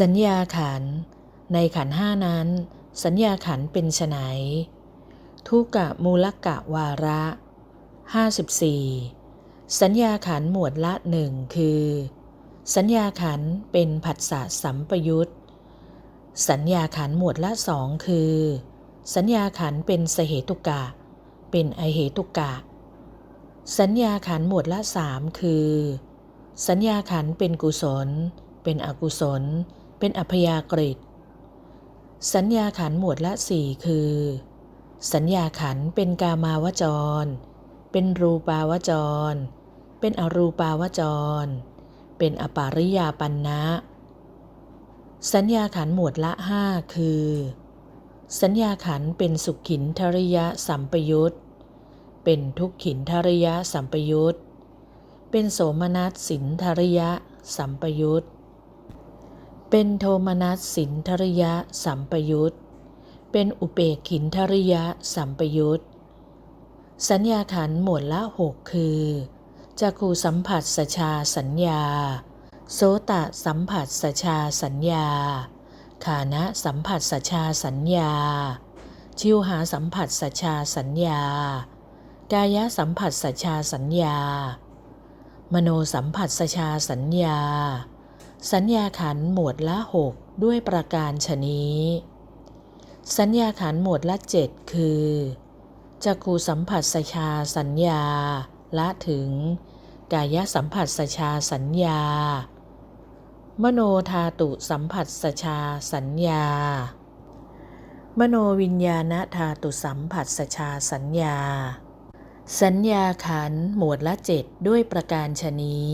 สัญญาขัน ในขันห้านั้น สัญญาขันเป็นไฉนทุกะมูลกะวาระ 54 สัญญาขันหมวดละหนึ่งคือ สัญญาขันเป็นผัสสะสัมปยุตสัญญาขันหมวดละสองคือ สัญญาขันเป็นสเหตุกะ เป็นอเหตุกะ สัญญาขันหมวดละสามคือ สัญญาขันเป็นกุศล เป็นอกุศล เป็นอัพยากฤิตสัญญาขันหมวดละสี่คือ สัญญาขันเป็นกามาวจร เป็นรูปาวจร เป็นอรูปาวจร เป็นอปาริยาปันนะ สัญญาขันหมวดละห้าคือ สัญญาขันเป็นสุขขินทริยะสัมปยุตเป็นทุกขินทริยะสัมปยุตเป็นโสมนัสสินทริยะสัมปยุต เป็นโทมนัสสินทริยะสัมปยุตเป็นอุเปกขินทริยะสัมปยุตสัญญาขันหมวดละหกคือจักูสัมผัสสชาสัญญา โสตะสัมผัสสชาสัญญา ขานะสัมผัสสชาสัญญา ชิวหาสัมผัสสชาสัญญา กายสัมผัสสชาสัญญา มโนสัมผัสสชาสัญญา สัญญาขันหมวดละหกด้วยประการชนี้ สัญญาขันหมวดละเจ็ดคือจักขูสัมผัสสชาสัญญา ละถึง กายสัมผัสสชาสัญญา มโนธาตุสัมผัสสชาสัญญา มโนวิญญาณธาตุสัมผัสสชาสัญญา สัญญาขันหมวดละเจ็ดด้วยประการชนี้